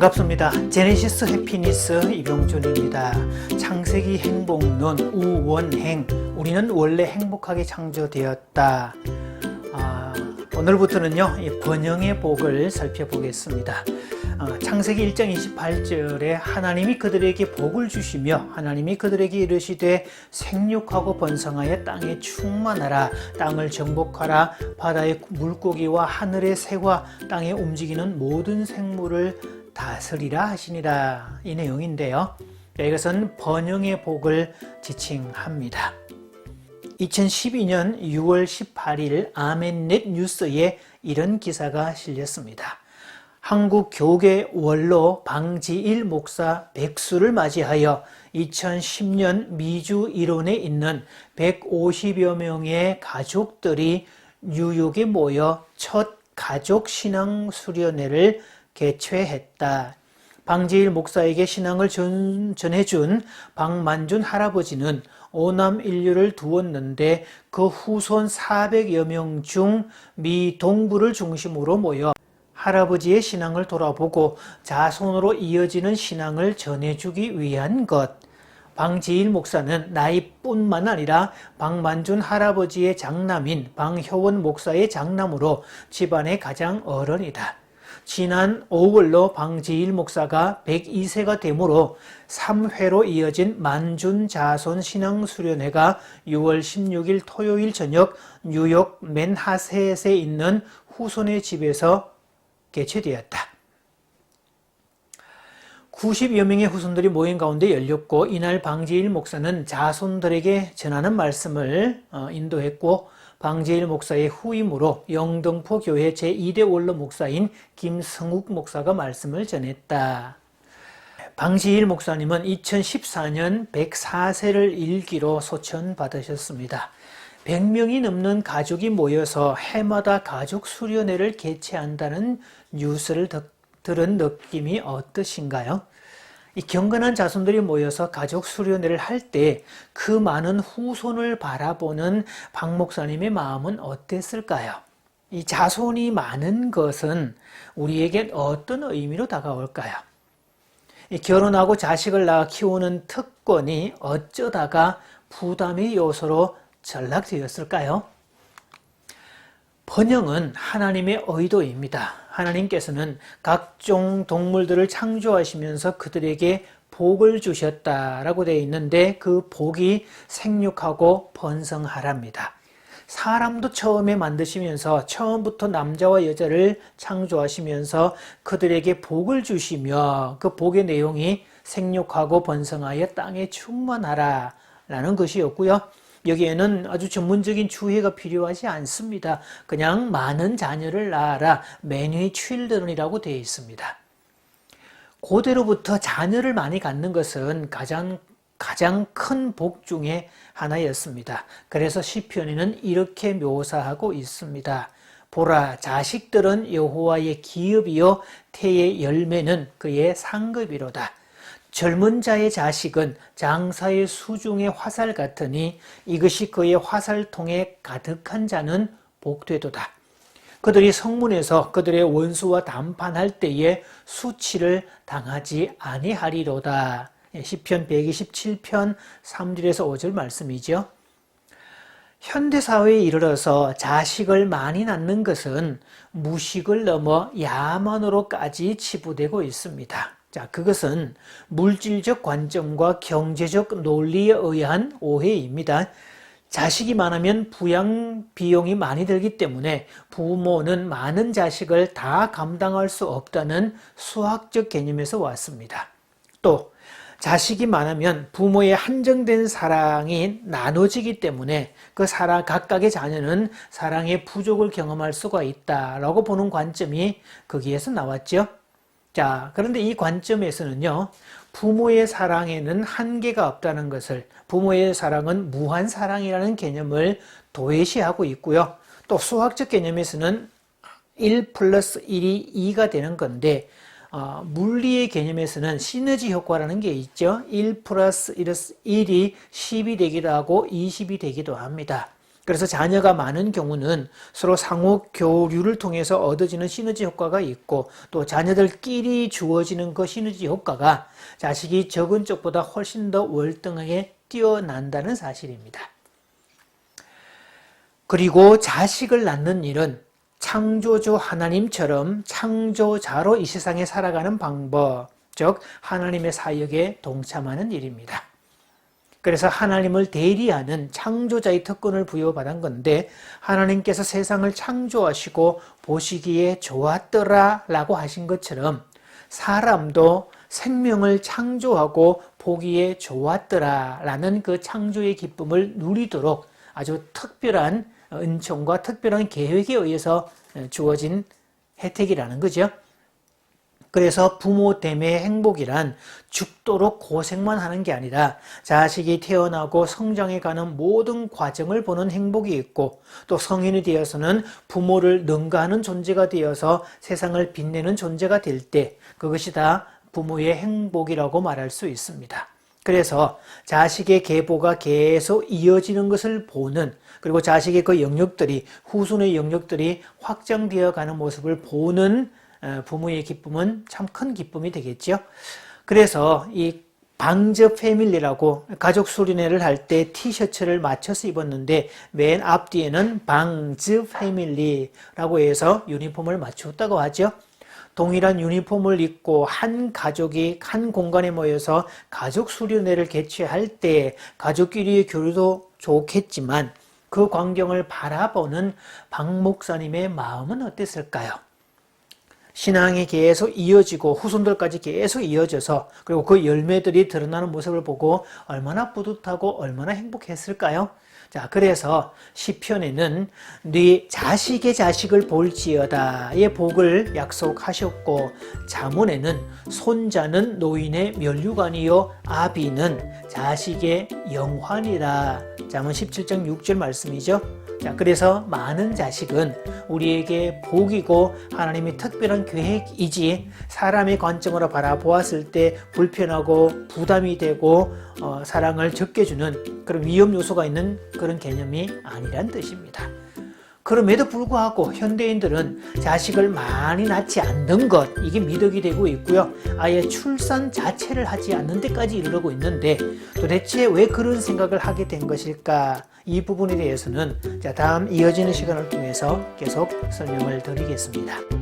반갑습니다. 제네시스 해피니스 이병준입니다. 창세기 행복론 우원행 우리는 원래 행복하게 창조되었다. 아, 오늘부터는요 이 번영의 복을 살펴보겠습니다. 아, 창세기 1장 28절에 하나님이 그들에게 복을 주시며 하나님이 그들에게 이르시되 생육하고 번성하여 땅에 충만하라 땅을 정복하라 바다의 물고기와 하늘의 새와 땅에 움직이는 모든 생물을 다스리라 하시니라 이 내용인데요. 자, 이것은 번영의 복을 지칭합니다. 2012년 6월 18일 아멘넷 뉴스에 이런 기사가 실렸습니다. 한국 교계 원로 방지일 목사 백수를 맞이하여 2010년 미주 일원에 있는 150여 명의 가족들이 뉴욕에 모여 첫 가족 신앙 수련회를 개최했다. 방지일 목사에게 신앙을 전, 전해준 박만준 할아버지는 오남 인류를 두었는데 그 후손 400여 명 중 미 동부를 중심으로 모여 할아버지의 신앙을 돌아보고 자손으로 이어지는 신앙을 전해주기 위한 것. 방지일 목사는 나이뿐만 아니라 방만준 할아버지의 장남인 방효원 목사의 장남으로 집안의 가장 어른이다. 지난 5월로 방지일 목사가 102세가 되므로 3회로 이어진 만준 자손 신앙 수련회가 6월 16일 토요일 저녁 뉴욕 맨하셋에 있는 후손의 집에서 개최되었다. 90여 명의 후손들이 모인 가운데 열렸고 이날 방지일 목사는 자손들에게 전하는 말씀을 어, 인도했고 방지일 목사의 후임으로 영등포 교회 제2대 원로 목사인 김성욱 목사가 말씀을 전했다. 방지일 목사님은 2014년 104세를 일기로 소천 받으셨습니다. 100명이 넘는 가족이 모여서 해마다 가족 수련회를 개최한다는 뉴스를 듣, 들은 느낌이 어떠신가요? 이 경건한 자손들이 모여서 가족 수련회를 할 때 그 많은 후손을 바라보는 박 목사님의 마음은 어땠을까요? 이 자손이 많은 것은 우리에게 어떤 의미로 다가올까요? 이 결혼하고 자식을 낳아 키우는 특권이 어쩌다가 부담의 요소로 전락되었을까요? 번영은 하나님의 의도입니다. 하나님께서는 각종 동물들을 창조하시면서 그들에게 복을 주셨다라고 되어 있는데 그 복이 생육하고 번성하랍니다. 사람도 처음에 만드시면서 처음부터 남자와 여자를 창조하시면서 그들에게 복을 주시며 그 복의 내용이 생육하고 번성하여 땅에 충만하라 라는 것이었고요. 여기에는 아주 전문적인 주의가 필요하지 않습니다. 그냥 많은 자녀를 낳아라. many children이라고 되어 있습니다. 고대로부터 자녀를 많이 갖는 것은 가장 가장 큰 복 중에 하나였습니다. 그래서 시편에는 이렇게 묘사하고 있습니다. 보라 자식들은 여호와의 기업이요 태의 열매는 그의 상급이로다. 젊은 자의 자식은 장사의 수중의 화살 같으니 이것이 그의 화살통에 가득한 자는 복되도다. 그들이 성문에서 그들의 원수와 담판할 때에 수치를 당하지 아니하리로다. 예, 시편 127편 3절에서 5절 말씀이죠. 현대 사회에 이르러서 자식을 많이 낳는 것은 무식을 넘어 야만으로까지 치부되고 있습니다. 자, 그것은 물질적 관점과 경제적 논리에 의한 오해입니다. 자식이 많으면 부양 비용이 많이 들기 때문에 부모는 많은 자식을 다 감당할 수 없다는 수학적 개념에서 왔습니다. 또 자식이 많으면 부모의 한정된 사랑이 나눠지기 때문에 그 사랑 각각의 자녀는 사랑의 부족을 경험할 수가 있다라고 보는 관점이 거기에서 나왔죠. 자, 그런데 이 관점에서는요, 부모의 사랑에는 한계가 없다는 것을, 부모의 사랑은 무한 사랑이라는 개념을 도외시하고 있고요. 또 수학적 개념에서는 1 플러스 1이 2가 되는 건데, 어, 물리의 개념에서는 시너지 효과라는 게 있죠. 1 플러스 1이 10이 되기도 하고 20이 되기도 합니다. 그래서 자녀가 많은 경우는 서로 상호 교류를 통해서 얻어지는 시너지 효과가 있고 또 자녀들끼리 주어지는 그 시너지 효과가 자식이 적은 쪽보다 훨씬 더 월등하게 뛰어난다는 사실입니다. 그리고 자식을 낳는 일은 창조주 하나님처럼 창조자로 이 세상에 살아가는 방법, 즉 하나님의 사역에 동참하는 일입니다. 그래서 하나님을 대리하는 창조자의 특권을 부여받은 건데 하나님께서 세상을 창조하시고 보시기에 좋았더라 라고 하신 것처럼 사람도 생명을 창조하고 보기에 좋았더라 라는 그 창조의 기쁨을 누리도록 아주 특별한 은총과 특별한 계획에 의해서 주어진 혜택이라는 거죠. 그래서 부모 됨의 행복이란 죽도록 고생만 하는 게 아니라 자식이 태어나고 성장해 가는 모든 과정을 보는 행복이 있고 또 성인이 되어서는 부모를 능가하는 존재가 되어서 세상을 빛내는 존재가 될 때 그것이 다 부모의 행복이라고 말할 수 있습니다. 그래서 자식의 계보가 계속 이어지는 것을 보는 그리고 자식의 그 영역들이 후손의 영역들이 확장되어 가는 모습을 보는 부모의 기쁨은 참 큰 기쁨이 되겠죠. 그래서 이 방저 패밀리라고 가족 수련회를 할 때 티셔츠를 맞춰서 입었는데 맨 앞뒤에는 방즈 패밀리라고 해서 유니폼을 맞추었다고 하죠. 동일한 유니폼을 입고 한 가족이 한 공간에 모여서 가족 수련회를 개최할 때 가족끼리의 교류도 좋겠지만 그 광경을 바라보는 박 목사님의 마음은 어땠을까요? 신앙이 계속 이어지고 후손들까지 계속 이어져서 그리고 그 열매들이 드러나는 모습을 보고 얼마나 뿌듯하고 얼마나 행복했을까요? 자, 그래서 시편에는 네 자식의 자식을 볼지어다의 복을 약속하셨고 자문에는 손자는 노인의 멸류관이요 아비는 자식의 영환이라. 자문 17장 6절 말씀이죠. 자, 그래서 많은 자식은 우리에게 복이고 하나님의 특별한 계획이지 사람의 관점으로 바라보았을 때 불편하고 부담이 되고 어, 사랑을 적게 주는 그런 위험 요소가 있는 그런 개념이 아니란 뜻입니다. 그럼에도 불구하고 현대인들은 자식을 많이 낳지 않는 것 이게 미덕이 되고 있고요. 아예 출산 자체를 하지 않는 데까지 이르르고 있는데 도대체 왜 그런 생각을 하게 된 것일까? 이 부분에 대해서는 자 다음 이어지는 시간을 통해서 계속 설명을 드리겠습니다.